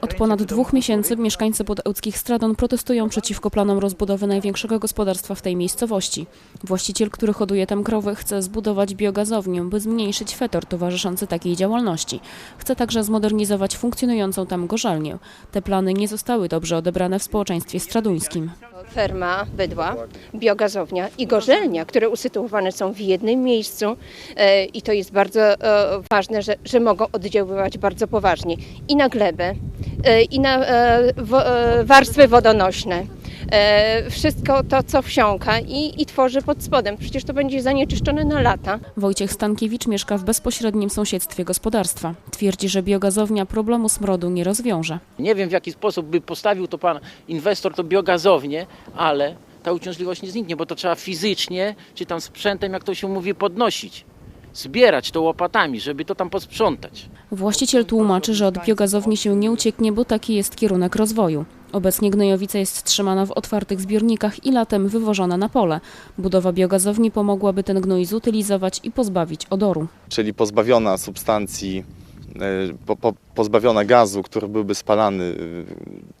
Od ponad dwóch miesięcy mieszkańcy podełckich Stradon protestują przeciwko planom rozbudowy największego gospodarstwa w tej miejscowości. Właściciel, który hoduje tam krowy, chce zbudować biogazownię, by zmniejszyć fetor towarzyszący takiej działalności. Chce także zmodernizować funkcjonującą tam gorzelnię. Te plany nie zostały dobrze odebrane w społeczeństwie straduńskim. Ferma bydła, biogazownia i gorzelnia, które usytuowane są w jednym miejscu e, i to jest bardzo e, ważne, że, że mogą oddziaływać bardzo poważnie i na glebę, e, i na warstwy wodonośne. E, Wszystko to, co wsiąka i, i tworzy pod spodem. Przecież to będzie zanieczyszczone na lata. Wojciech Stankiewicz mieszka w bezpośrednim sąsiedztwie gospodarstwa. Twierdzi, że biogazownia problemu smrodu nie rozwiąże. Nie wiem w jaki sposób by postawił to pan inwestor to biogazownię, ale ta uciążliwość nie zniknie, bo to trzeba fizycznie, czy tam sprzętem, jak to się mówi, podnosić. Zbierać to łopatami, żeby to tam posprzątać. Właściciel tłumaczy, że od biogazowni się nie ucieknie, bo taki jest kierunek rozwoju. Obecnie gnojowica jest trzymana w otwartych zbiornikach i latem wywożona na pole. Budowa biogazowni pomogłaby ten gnój zutylizować i pozbawić odoru. czyli pozbawiona substancji, e, po, po, pozbawiona gazu, który byłby spalany, e,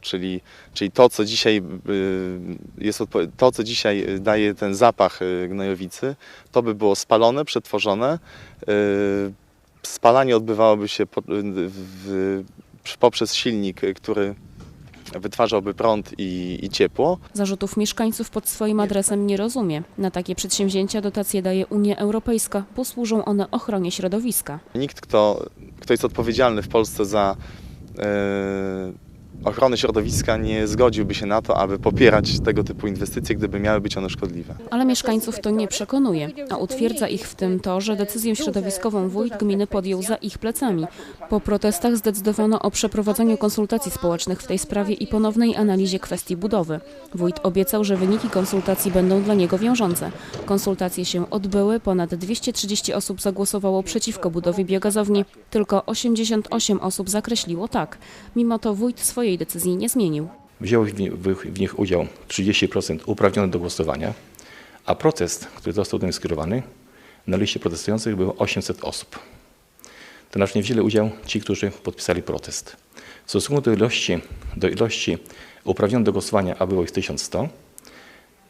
czyli, czyli to, co dzisiaj e, jest to, co dzisiaj daje ten zapach gnojowicy, to by było spalone, przetworzone. Spalanie odbywałoby się poprzez silnik, który wytwarzałby prąd i, i ciepło. Zarzutów mieszkańców pod swoim adresem nie rozumie. Na takie przedsięwzięcia dotacje daje Unia Europejska, posłużą one ochronie środowiska. Nikt, kto, kto jest odpowiedzialny w Polsce za ochronę środowiska, nie zgodziłby się na to, aby popierać tego typu inwestycje, gdyby miały być one szkodliwe. Ale mieszkańców to nie przekonuje, a utwierdza ich w tym to, że decyzję środowiskową wójt gminy podjął za ich plecami. Po protestach zdecydowano o przeprowadzeniu konsultacji społecznych w tej sprawie i ponownej analizie kwestii budowy. Wójt obiecał, że wyniki konsultacji będą dla niego wiążące. Konsultacje się odbyły, ponad 230 osób zagłosowało przeciwko budowie biogazowni, tylko 88 osób zakreśliło tak. Mimo to wójt swojej decyzji nie zmienił. Wzięło w ni- w w nich udział 30% uprawnionych do głosowania, a protest, który został do nich skierowany, na liście protestujących było 800 osób. To znaczy nie wzięli udział ci, którzy podpisali protest. W stosunku do ilości, do ilości uprawnionych do głosowania, a było ich 1100,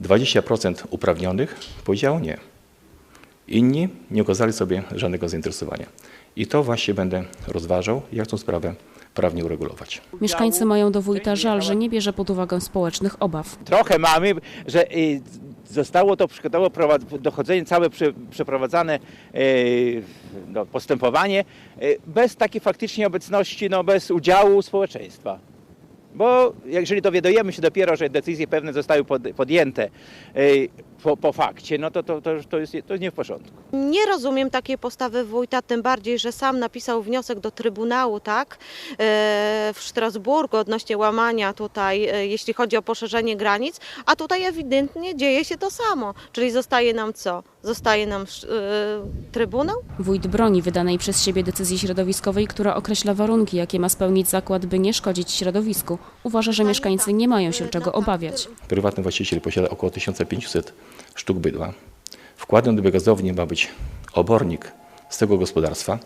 20% uprawnionych powiedziało nie. Inni nie okazali sobie żadnego zainteresowania. I to właśnie będę rozważał, jak tę sprawę prawnie uregulować. Mieszkańcy mają do wójta żal, że nie bierze pod uwagę społecznych obaw. Trochę mamy, że y, zostało to przygotowało dochodzenie całe prze, przeprowadzane y, no, postępowanie y, bez takiej faktycznie obecności, no, bez udziału społeczeństwa. Bo jeżeli dowiadujemy się dopiero, że decyzje pewne zostały pod, podjęte y, po, po fakcie, no to, to, to, to, jest, to jest nie w porządku. Nie rozumiem takiej postawy wójta, tym bardziej, że sam napisał wniosek do Trybunału, tak, e, w Strasburgu odnośnie łamania tutaj, e, jeśli chodzi o poszerzenie granic, a tutaj ewidentnie dzieje się to samo. Czyli zostaje nam co? Zostaje nam e, Trybunał? Wójt broni wydanej przez siebie decyzji środowiskowej, która określa warunki, jakie ma spełnić zakład, by nie szkodzić środowisku. Uważa, że mieszkańcy nie mają się czego obawiać. Prywatny właściciel posiada około 1500 sztuk bydła. Wkładem do biogazowni ma być obornik z tego gospodarstwa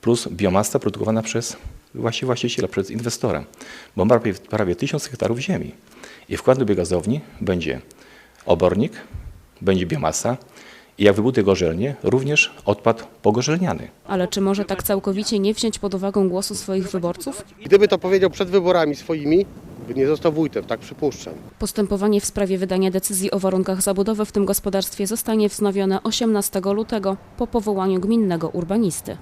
plus biomasa produkowana przez właśnie właściciela, przez inwestora, bo ma prawie, prawie 1000 hektarów ziemi. I wkład do biogazowni będzie obornik, będzie biomasa i jak wybuty gorzelnie, również odpad pogorzelniany. Ale czy może tak całkowicie nie wziąć pod uwagę głosu swoich wyborców? Gdyby to powiedział przed wyborami swoimi, by nie został wójtem, tak przypuszczam. Postępowanie w sprawie wydania decyzji o warunkach zabudowy w tym gospodarstwie zostanie wznowione 18 lutego po powołaniu gminnego urbanisty.